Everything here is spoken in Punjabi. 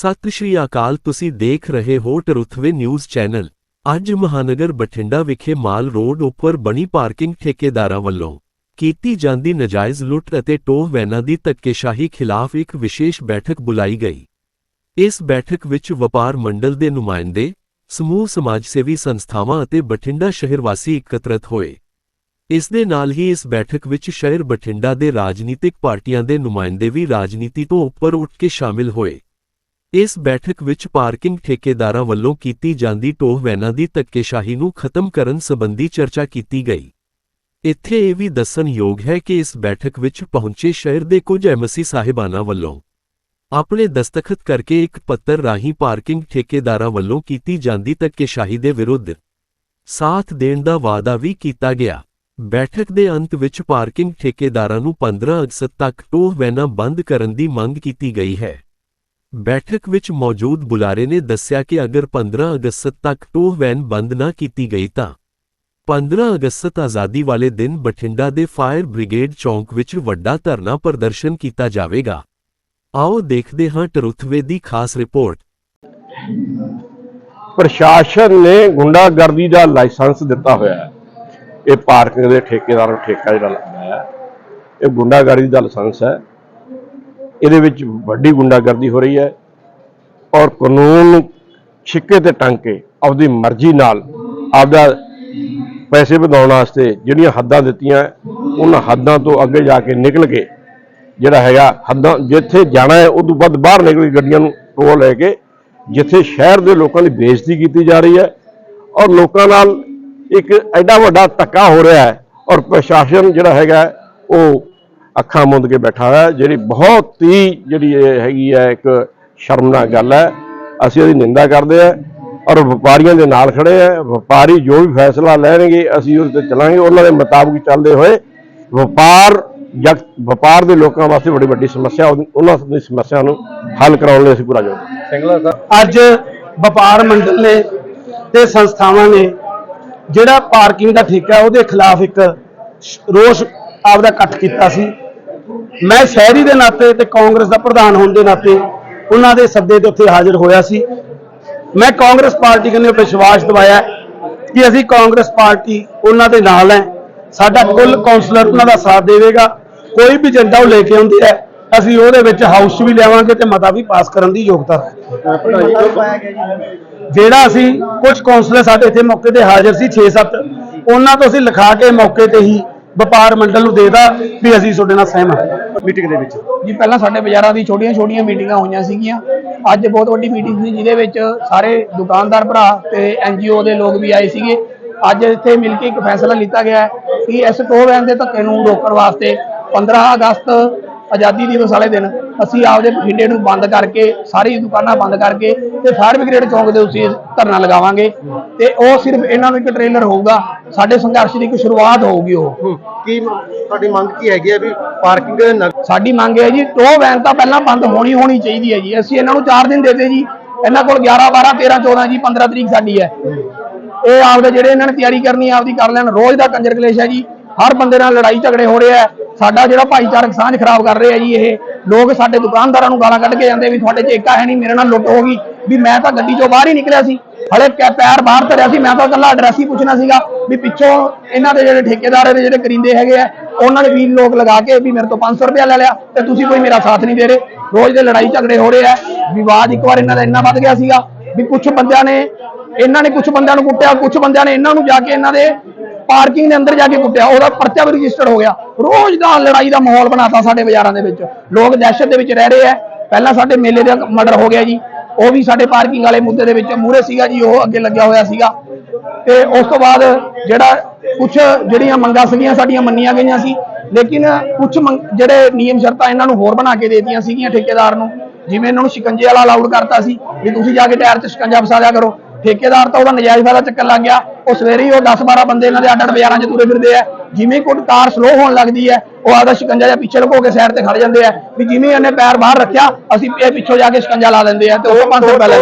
ਸਤਿ ਸ਼੍ਰੀ ਅਕਾਲ, ਤੁਸੀਂ ਦੇਖ ਰਹੇ ਹੋ ਟਰੁਥਵੇ ਨਿਊਜ਼ ਚੈਨਲ। ਅੱਜ ਮਹਾਨਗਰ ਬਠਿੰਡਾ ਵਿਖੇ ਮਾਲ ਰੋਡ ਉੱਪਰ ਬਣੀ ਪਾਰਕਿੰਗ ਠੇਕੇਦਾਰਾਂ ਵੱਲੋਂ ਕੀਤੀ ਜਾਂਦੀ ਨਜਾਇਜ਼ ਲੁੱਟ ਅਤੇ ਟੋਹ ਵੈਨਾਂ ਦੀ ਧੱਕੇਸ਼ਾਹੀ ਖਿਲਾਫ ਇੱਕ ਵਿਸ਼ੇਸ਼ ਬੈਠਕ ਬੁਲਾਈ ਗਈ। ਇਸ ਬੈਠਕ ਵਿੱਚ ਵਪਾਰ ਮੰਡਲ ਦੇ ਨੁਮਾਇੰਦੇ, ਸਮੂਹ ਸਮਾਜ ਸੇਵੀ ਸੰਸਥਾਵਾਂ ਅਤੇ ਬਠਿੰਡਾ ਸ਼ਹਿਰ ਵਾਸੀ ਇਕੱਤਰਤ ਹੋਏ। ਇਸ ਦੇ ਨਾਲ ਹੀ ਇਸ ਬੈਠਕ ਵਿੱਚ ਸ਼ਹਿਰ ਬਠਿੰਡਾ ਦੇ ਰਾਜਨੀਤਿਕ ਪਾਰਟੀਆਂ ਦੇ ਨੁਮਾਇੰਦੇ ਵੀ ਰਾਜਨੀਤੀ ਤੋਂ ਉੱਪਰ ਉੱਠ ਕੇ ਸ਼ਾਮਿਲ ਹੋਏ। ਇਸ ਬੈਠਕ ਵਿੱਚ ਪਾਰਕਿੰਗ ਠੇਕੇਦਾਰਾਂ ਵੱਲੋਂ ਕੀਤੀ ਜਾਂਦੀ ਟੋਹ ਵੈਨਾਂ ਦੀ ਧੱਕੇਸ਼ਾਹੀ ਨੂੰ ਖਤਮ ਕਰਨ ਸੰਬੰਧੀ ਚਰਚਾ ਕੀਤੀ ਗਈ। ਇੱਥੇ ਇਹ ਵੀ ਦੱਸਣਯੋਗ ਹੈ ਕਿ ਇਸ ਬੈਠਕ ਵਿੱਚ ਪਹੁੰਚੇ ਸ਼ਹਿਰ ਦੇ ਕੁਝ ਐਮਸੀ ਸਾਹਿਬਾਨਾਂ ਵੱਲੋਂ ਆਪਣੇ ਦਸਤਖਤ ਕਰਕੇ ਇੱਕ ਪੱਤਰ ਰਾਹੀਂ ਪਾਰਕਿੰਗ ਠੇਕੇਦਾਰਾਂ ਵੱਲੋਂ ਕੀਤੀ ਜਾਂਦੀ ਧੱਕੇਸ਼ਾਹੀ ਦੇ ਵਿਰੁੱਧ ਸਾਥ ਦੇਣ ਦਾ ਵਾਅਦਾ ਵੀ ਕੀਤਾ ਗਿਆ। ਬੈਠਕ ਦੇ ਅੰਤ ਵਿੱਚ ਪਾਰਕਿੰਗ ਠੇਕੇਦਾਰਾਂ ਨੂੰ 15 ਅਗਸਤ ਤੱਕ ਟੋਹ ਵੈਨਾਂ ਬੰਦ ਕਰਨ ਦੀ ਮੰਗ ਕੀਤੀ ਗਈ ਹੈ। ਬੈਠਕ ਵਿੱਚ ਮੌਜੂਦ ਬੁਲਾਰੇ ਨੇ ਦੱਸਿਆ ਕਿ ਅਗਰ 15 ਅਗਸਤ ਤੱਕ ਟੋਹ ਵੈਨ ਬੰਦ ਨਾ ਕੀਤੀ ਗਈ ਤਾਂ 15 ਅਗਸਤ ਆਜ਼ਾਦੀ ਵਾਲੇ ਦਿਨ ਬਠਿੰਡਾ ਦੇ ਫਾਇਰ ਬ੍ਰਿਗੇਡ ਚੌਂਕ ਵਿੱਚ ਵੱਡਾ ਧਰਨਾ ਪ੍ਰਦਰਸ਼ਨ ਕੀਤਾ ਜਾਵੇਗਾ। ਆਓ ਦੇਖਦੇ ਹਾਂ ਟਰੁਥਵੇ ਦੀ ਖਾਸ ਰਿਪੋਰਟ। ਪ੍ਰਸ਼ਾਸਨ ਨੇ ਗੁੰਡਾਗਰਦੀ ਦਾ ਲਾਇਸੈਂਸ ਦਿੱਤਾ ਹੋਇਆ ਹੈ। ਇਹ ਪਾਰਕਿੰਗ ਦੇ ਠੇਕੇਦਾਰ ਨੂੰ ਠੇਕਾ ਜਿਹੜਾ ਲੱਗਦਾ ਹੈ। ਇਹ ਗੁੰਡਾਗਰਦੀ ਦਾ ਲਾਇਸੈਂਸ ਹੈ। ਇਹਦੇ ਵਿੱਚ ਵੱਡੀ ਗੁੰਡਾਗਰਦੀ ਹੋ ਰਹੀ ਹੈ ਔਰ ਕਾਨੂੰਨ ਨੂੰ ਛਿੱਕੇ ਤੇ ਟੰਗ ਕੇ ਆਪਦੀ ਮਰਜ਼ੀ ਨਾਲ ਆਪਦਾ ਪੈਸੇ ਵਧਾਉਣ ਵਾਸਤੇ ਜਿਹੜੀਆਂ ਹੱਦਾਂ ਦਿੱਤੀਆਂ, ਉਹਨਾਂ ਹੱਦਾਂ ਤੋਂ ਅੱਗੇ ਜਾ ਕੇ ਨਿਕਲ ਕੇ ਜਿਹੜਾ ਹੈਗਾ ਹੱਦਾਂ ਜਿੱਥੇ ਜਾਣਾ ਹੈ ਉਦੋਂ ਵੱਧ ਬਾਹਰ ਨਿਕਲ ਕੇ ਗੱਡੀਆਂ ਨੂੰ ਟੋਲ ਲੈ ਕੇ ਜਿੱਥੇ ਸ਼ਹਿਰ ਦੇ ਲੋਕਾਂ ਦੀ ਬੇਇੱਜ਼ਤੀ ਕੀਤੀ ਜਾ ਰਹੀ ਹੈ ਔਰ ਲੋਕਾਂ ਨਾਲ ਇੱਕ ਐਡਾ ਵੱਡਾ ਧੱਕਾ ਹੋ ਰਿਹਾ ਹੈ ਔਰ ਪ੍ਰਸ਼ਾਸਨ ਜਿਹੜਾ ਹੈਗਾ ਉਹ ਅੱਖਾਂ ਮੁੰਦ ਕੇ ਬੈਠਾ ਹੋਇਆ, ਜਿਹੜੀ ਬਹੁਤ ਹੀ ਜਿਹੜੀ ਇਹ ਹੈਗੀ ਹੈ ਇੱਕ ਸ਼ਰਮਨਾਕ ਗੱਲ ਹੈ। ਅਸੀਂ ਉਹਦੀ ਨਿੰਦਾ ਕਰਦੇ ਹਾਂ ਔਰ ਵਪਾਰੀਆਂ ਦੇ ਨਾਲ ਖੜੇ ਆ ਵਪਾਰੀ ਜੋ ਵੀ ਫੈਸਲਾ ਲੈਣਗੇ, ਅਸੀਂ ਉਹਦੇ ਤੇ ਚੱਲਾਂਗੇ। ਉਹਨਾਂ ਦੇ ਮੁਤਾਬਕ ਚੱਲਦੇ ਹੋਏ ਵਪਾਰ ਜਗ ਵਪਾਰ ਦੇ ਲੋਕਾਂ ਵਾਸਤੇ ਬੜੀ ਵੱਡੀ ਸਮੱਸਿਆ ਉਹਨਾਂ ਦੀ ਸਮੱਸਿਆ ਨੂੰ ਹੱਲ ਕਰਾਉਣ ਲਈ ਅਸੀਂ ਪੂਰਾ ਜੋਰ ਅੱਜ ਵਪਾਰ ਮੰਡਲ ਨੇ ਤੇ ਸੰਸਥਾਵਾਂ ਨੇ ਜਿਹੜਾ ਪਾਰਕਿੰਗ ਦਾ ਠੇਕਾ, ਉਹਦੇ ਖਿਲਾਫ ਇੱਕ ਰੋਸ ਆਪਦਾ ਇਕੱਠ ਕੀਤਾ ਸੀ। ਮੈਂ ਸ਼ਹਿਰੀ ਦੇ ਨਾਤੇ ਤੇ ਕਾਂਗਰਸ ਦਾ ਪ੍ਰਧਾਨ ਹੋਣ ਦੇ ਨਾਤੇ ਉਹਨਾਂ ਦੇ ਸੱਦੇ ਤੇ ਉੱਥੇ ਹਾਜ਼ਰ ਹੋਇਆ ਸੀ। ਮੈਂ ਕਾਂਗਰਸ ਪਾਰਟੀ ਕੰਨੇ ਵਿਸ਼ਵਾਸ ਦਿਵਾਇਆ ਕਿ ਅਸੀਂ ਕਾਂਗਰਸ ਪਾਰਟੀ ਉਹਨਾਂ ਦੇ ਨਾਲ ਹੈ। ਸਾਡਾ ਕੁੱਲ ਕਾਉਂਸਲਰ ਉਹਨਾਂ ਦਾ ਸਾਥ ਦੇਵੇਗਾ। ਕੋਈ ਵੀ ਏਜੰਡਾ ਉਹ ਲੈ ਕੇ ਆਉਂਦੀ ਹੈ। ਅਸੀਂ ਉਹਦੇ ਵਿੱਚ ਹਾਊਸ ਵੀ ਲਿਆਵਾਂਗੇ ਤੇ ਮਤਾ ਵੀ ਪਾਸ ਕਰਨ ਦੀ ਯੋਗਤਾ ਰੱਖਦੇ ਜਿਹੜਾ ਅਸੀਂ ਕੁਝ ਕਾਉਂਸਲਰ ਸਾਡੇ ਇੱਥੇ ਮੌਕੇ ਤੇ ਹਾਜ਼ਰ ਸੀ 6-7 ਉਹਨਾਂ ਤੋਂ ਅਸੀਂ ਲਿਖਾ ਕੇ ਮੌਕੇ ਤੇ ਹੀ ਵਪਾਰ ਮੰਡਲ ਨੂੰ ਦੇਦਾ ਵੀ ਅਸੀਂ ਤੁਹਾਡੇ ਨਾਲ ਸਹਿਮਤ ਹਾਂ। ਮੀਟਿੰਗ ਦੇ ਵਿੱਚ। ਜੀ ਪਹਿਲਾਂ ਸਾਡੇ ਬਾਜ਼ਾਰਾਂ ਦੀ ਛੋਟੀਆਂ-ਛੋਟੀਆਂ ਮੀਟਿੰਗਾਂ ਹੋਈਆਂ ਸੀਗੀਆਂ। ਅੱਜ ਬਹੁਤ ਵੱਡੀ ਮੀਟਿੰਗ ਸੀ ਜਿਹਦੇ ਵਿੱਚ ਸਾਰੇ ਦੁਕਾਨਦਾਰ ਭਰਾ ਤੇ ਐਨਜੀਓ ਦੇ ਲੋਕ ਵੀ ਆਏ ਸੀਗੇ। ਅੱਜ ਇੱਥੇ ਮਿਲ ਕੇ ਇੱਕ ਫੈਸਲਾ ਲਿੱਤਾ ਗਿਆ ਹੈ ਕਿ ਇਸ ਵੈਨ ਦੇ ਧੱਕੇ ਨੂੰ ਰੋਕਣ ਵਾਸਤੇ 15 ਅਗਸਤ ਆਜ਼ਾਦੀ ਦਿਵਸ ਵਾਲੇ ਦਿਨ ਅਸੀਂ ਆਪਦੇ ਬਠਿੰਡੇ ਨੂੰ ਬੰਦ ਕਰਕੇ ਸਾਰੀ ਦੁਕਾਨਾਂ ਬੰਦ ਕਰਕੇ ਤੇ ਫਾਇਰ ਬ੍ਰਿਗੇਡ ਚੌਂਕ ਦੇ ਉੱਤੇ ਧਰਨਾ ਲਗਾਵਾਂਗੇ। ਤੇ ਉਹ ਸਿਰਫ ਇਹਨਾਂ ਨੂੰ ਇੱਕ ਟ੍ਰੇਲਰ ਹੋਊਗਾ ਸਾਡੇ ਸੰਘਰਸ਼ ਦੀ ਇੱਕ ਸ਼ੁਰੂਆਤ ਹੋਊਗੀ ਉਹ। ਕੀ ਤੁਹਾਡੀ ਮੰਗ ਕੀ ਹੈਗੀ ਹੈ ਵੀ ਪਾਰਕਿੰਗ ਦੇ ਸਾਡੀ ਮੰਗ ਹੈ ਜੀ ਟੋ ਵੈਨ ਤਾਂ ਪਹਿਲਾਂ ਬੰਦ ਹੋਣੀ ਹੋਣੀ ਚਾਹੀਦੀ ਹੈ ਜੀ। ਅਸੀਂ ਇਹਨਾਂ ਨੂੰ 4 ਦਿਨ ਦੇਤੇ ਜੀ। ਇਹਨਾਂ ਕੋਲ 11 12 13 14 ਜੀ 15 ਤਰੀਕ ਸਾਡੀ ਹੈ। ਇਹ ਆਪਦੇ ਜਿਹੜੇ ਇਹਨਾਂ ਨੇ ਤਿਆਰੀ ਕਰਨੀ ਹੈ ਆਪਦੀ ਕਰ ਲੈਣ। ਰੋਜ਼ ਦਾ ਕੰਜਰ ਕਲੇਸ਼ ਹੈ ਜੀ। ਹਰ ਬੰਦੇ ਨਾਲ ਲੜਾਈ ਝਗੜੇ ਹੋ ਰਹੇ ਆ ਸਾਡਾ ਜਿਹੜਾ ਭਾਈਚਾਰਕ ਸਾਂਝ ਖਰਾਬ ਕਰ ਰਹੇ ਆ ਜੀ ਇਹ, ਲੋਕ ਸਾਡੇ ਦੁਕਾਨਦਾਰਾਂ ਨੂੰ ਗਾਲਾਂ ਕੱਢ ਕੇ ਜਾਂਦੇ ਵੀ ਤੁਹਾਡੇ 'ਚ ਏਕਾ ਹੈ ਨਹੀਂ, ਮੇਰੇ ਨਾਲ ਲੁੱਟ ਹੋ ਗਈ, ਵੀ ਮੈਂ ਤਾਂ ਗੱਡੀ 'ਚੋਂ ਬਾਹਰ ਹੀ ਨਿਕਲਿਆ ਸੀ, ਹਲੇ ਪੈਰ ਬਾਹਰ ਧਰਿਆ ਸੀ, ਮੈਂ ਤਾਂ ਇਕੱਲਾ ਐਡਰੈਸ ਹੀ ਪੁੱਛਣਾ ਸੀਗਾ ਵੀ ਪਿੱਛੋਂ ਇਹਨਾਂ ਦੇ ਜਿਹੜੇ ਠੇਕੇਦਾਰ ਦੇ ਜਿਹੜੇ ਕਰਿੰਦੇ ਹੈਗੇ ਆ, ਉਹਨਾਂ ਨੇ ਵੀ ਲੋਕ ਲਗਾ ਕੇ ਵੀ ਮੇਰੇ ਤੋਂ 500 ਰੁਪਇਆ ਲੈ ਲਿਆ ਤੇ ਤੁਸੀਂ ਕੋਈ ਮੇਰਾ ਸਾਥ ਨਹੀਂ ਦੇ ਰਹੇ। ਰੋਜ਼ ਦੇ ਲੜਾਈ ਝਗੜੇ ਹੋ ਰਹੇ ਆ, ਵਿਵਾਦ ਇੱਕ ਵਾਰ ਇਹਨਾਂ ਦਾ ਇੰਨਾ ਵੱਧ ਗਿਆ ਸੀਗਾ ਵੀ ਕੁਝ ਬੰਦਿਆਂ ਨੇ, ਇਹਨਾਂ ਨੇ ਕੁਝ ਬੰਦਿਆਂ ਨੂੰ ਕੁੱਟਿਆ ਕੁਝ ਬੰਦਿਆਂ ਨੇ ਇਹਨਾਂ ਨੂੰ ਜਾ ਕੇ ਇਹਨਾਂ ਦੇ ਪਾਰਕਿੰਗ ਦੇ ਅੰਦਰ ਜਾ ਕੇ ਕੁੱਟਿਆ, ਉਹਦਾ ਪਰਚਾ ਵੀ ਰਜਿਸਟਰਡ ਹੋ ਗਿਆ। ਰੋਜ਼ ਦਾ ਲੜਾਈ ਦਾ ਮਾਹੌਲ ਬਣਾਤਾ ਸਾਡੇ ਬਾਜ਼ਾਰਾਂ ਦੇ ਵਿੱਚ। ਲੋਕ ਦਹਿਸ਼ਤ ਦੇ ਵਿੱਚ ਰਹਿ ਰਹੇ ਆ। ਪਹਿਲਾਂ ਸਾਡੇ ਮੇਲੇ ਦਾ ਮਰਡਰ ਹੋ ਗਿਆ ਜੀ। ਉਹ ਵੀ ਸਾਡੇ ਪਾਰਕਿੰਗ ਵਾਲੇ ਮੁੱਦੇ ਦੇ ਵਿੱਚ ਮੂਹਰੇ ਸੀਗਾ ਜੀ, ਉਹ ਅੱਗੇ ਲੱਗਿਆ ਹੋਇਆ ਸੀਗਾ। ਤੇ ਉਸ ਤੋਂ ਬਾਅਦ ਜਿਹੜਾ ਕੁਝ ਜਿਹੜੀਆਂ ਮੰਗਾਂ ਸੀਗੀਆਂ, ਸਾਡੀਆਂ ਮੰਨੀਆਂ ਗਈਆਂ ਸੀ। ਲੇਕਿਨ ਕੁਝ ਜਿਹੜੇ ਨਿਯਮ ਸ਼ਰਤਾਂ ਇਹਨਾਂ ਨੂੰ ਹੋਰ ਬਣਾ ਕੇ ਦੇਤੀਆਂ ਸੀਗੀਆਂ ਠੇਕੇਦਾਰ ਨੂੰ। ਜਿਵੇਂ ਇਹਨਾਂ ਨੂੰ ਸ਼ਿਕੰਜੇ ਵਾਲਾ ਅਲਾਉਡ ਕਰਤਾ ਸੀ, ਵੀ ਤੁਸੀਂ ਜਾ ਕੇ ਟਾਇਰ 'ਚ ਸ਼ਿਕੰਜਾ ਫਸਾ ਦਿਆ ਕਰੋ। ਠੇਕੇਦਾਰ ਤਾਂ ਉਹਦਾ ਨਜਾਇਜ਼ ਫਾਇਦਾ ਚੱਕਣ ਲੱਗ ਗਿਆ। ਉਹ ਸਵੇਰੇ ਹੀ ਉਹ 10-12 ਬੰਦੇ ਇਹਨਾਂ ਦੇ ਅੱਡ ਅੱਡ ਬਾਜ਼ਾਰਾਂ 'ਚ ਤੁਰੇ ਫਿਰਦੇ ਆ। ਜਿਵੇਂ ਕੋਈ ਕਾਰ ਸਲੋ ਹੋਣ ਲੱਗਦੀ ਹੈ, ਉਹ ਆਦਾ ਸ਼ਿਕੰਜਾ ਜਾਂ ਪਿੱਛੇ ਲੁਕੋ ਕੇ ਸਾਈਡ ਤੇ ਖੜ ਜਾਂਦੇ ਆ। ਵੀ ਜਿਵੇਂ ਇਹਨੇ ਪੈਰ ਬਾਹਰ ਰੱਖਿਆ, ਅਸੀਂ ਇਹ ਪਿੱਛੋਂ ਜਾ ਕੇ ਸ਼ਿਕੰਜਾ ਲਾ ਦਿੰਦੇ ਆ ਤੇ ਉਹ 500 ਰੁਪਏ ਲੈ